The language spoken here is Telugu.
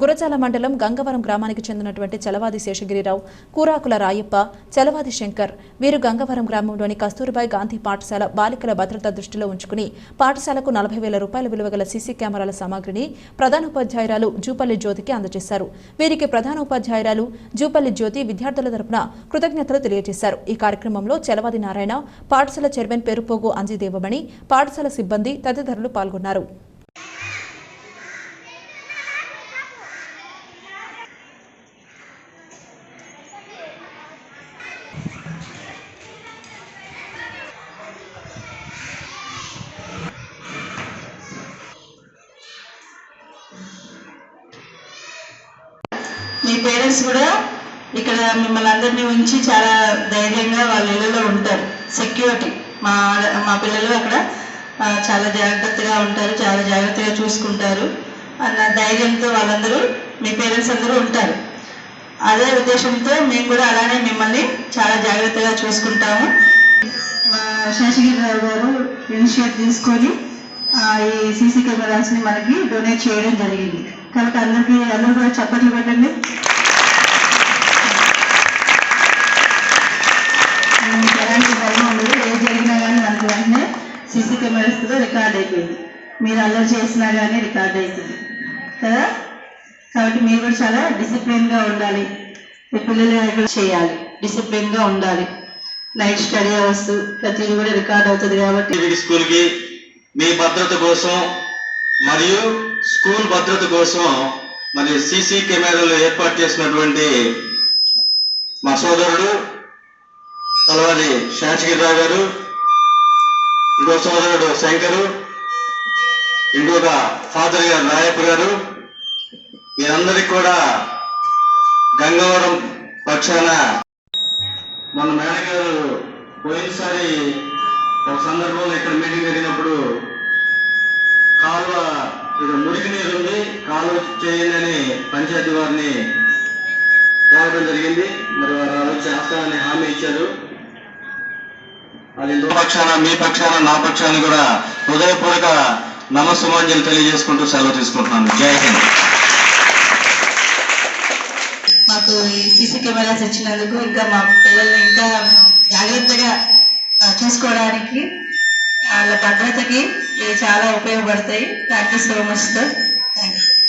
గురజాల మండలం గంగవరం గ్రామానికి చెందినటువంటి చలవాది శేషగిరిరావు కూరాకుల రాయప్ప చలవాది శంకర్ వీరు గంగవరం గ్రామంలోని కస్తూరిబాయి గాంధీ పాఠశాల బాలికల భద్రత దృష్టిలో ఉంచుకుని పాఠశాలకు నలభై వేల రూపాయల విలువ గల సీసీ కెమెరాల సామాగ్రిని ప్రధానోపాధ్యాయురాలు జూపల్లి జ్యోతికి అందజేశారు. వీరికి ప్రధానోపాధ్యాయురాలు జూపల్లి జ్యోతి విద్యార్థుల తరపున కృతజ్ఞతలు తెలియజేశారు. ఈ కార్యక్రమంలో చలవాది నారాయణ పాఠశాల చైర్మన్ పెరుపోగు అంజిదేవమణి పాఠశాల సిబ్బంది తదితరులు పాల్గొన్నారు. మీ పేరెంట్స్ కూడా ఇక్కడ మిమ్మల్ని అందరినీ ఉంచి చాలా ధైర్యంగా వాళ్ళ ఇళ్ళలో ఉంటారు. సెక్యూరిటీ మా మా పిల్లలు అక్కడ చాలా జాగ్రత్తగా ఉంటారు చాలా జాగ్రత్తగా చూసుకుంటారు. అన్న ధైర్యంతో వాళ్ళందరూ మీ పేరెంట్స్ అందరూ ఉంటారు. అదే ఉద్దేశంతో మేము కూడా అలానే మిమ్మల్ని చాలా జాగ్రత్తగా చూసుకుంటాము. మా శేషగిరిరావు గారు ఇనిషియేట్ తీసుకొని ఈ సీసీ కెమెరాస్ని మనకి డొనేట్ చేయడం జరిగింది. కాబట్టి అందరికీ అందరూ కూడా చప్పట్లు పెట్టండి. మనకి ఎలాంటి భయం ఉండదు. ఏం జరిగినా కానీ మనకు వెంటనే సీసీ కెమెరాస్తో రికార్డ్ అయిపోయింది. మీరు అల్లరి చేసినా కానీ రికార్డ్ అవుతుంది కదా? కాబట్టి మీరు కూడా చాలా డిసిప్లిన్గా ఉండాలి. మీ పిల్లలు కూడా చేయాలి. డిసిప్లిన్గా ఉండాలి. నైట్ స్టడీ అవర్స్ ప్రతిదీ కూడా రికార్డ్ అవుతుంది కాబట్టి స్కూల్కి మీ భద్రత కోసం మరియు స్కూల్ భద్రత కోసం మరి సీసీ కెమెరాలు ఏర్పాటు చేసినటువంటి మా సోదరుడు తలవారి శాంతిగిరిరావు గారు ఇంకో సోదరుడు శంకరు ఇంకొక ఫాదర్ గారు నాయక్ గారు మీరందరికీ కూడా గంగవరం పక్షాన మన మేడగారు పోయినసారి ఇక మురికి నీరు ఉంది కాలువ చేయండి అని పంచాయతీ వారిని కోరడం జరిగింది. మరి వారు వచ్చి చేస్తామని హామీ ఇచ్చారు. అది పక్షాన మీ పక్షాన నా పక్షాన కూడా హృదయపూర్వక నమస్సుమాంజలి తెలియజేసుకుంటూ సెలవు తీసుకుంటున్నాను. జై హింద్. మాకు ఈ సీసీ కెమెరాస్ ఇచ్చినందుకు ఇంకా మా పిల్లల్ని ఇంకా జాగ్రత్తగా చూసుకోవడానికి వాళ్ళ భద్రతకి ఇవి చాలా ఉపయోగపడతాయి. Thank you so much sir thank you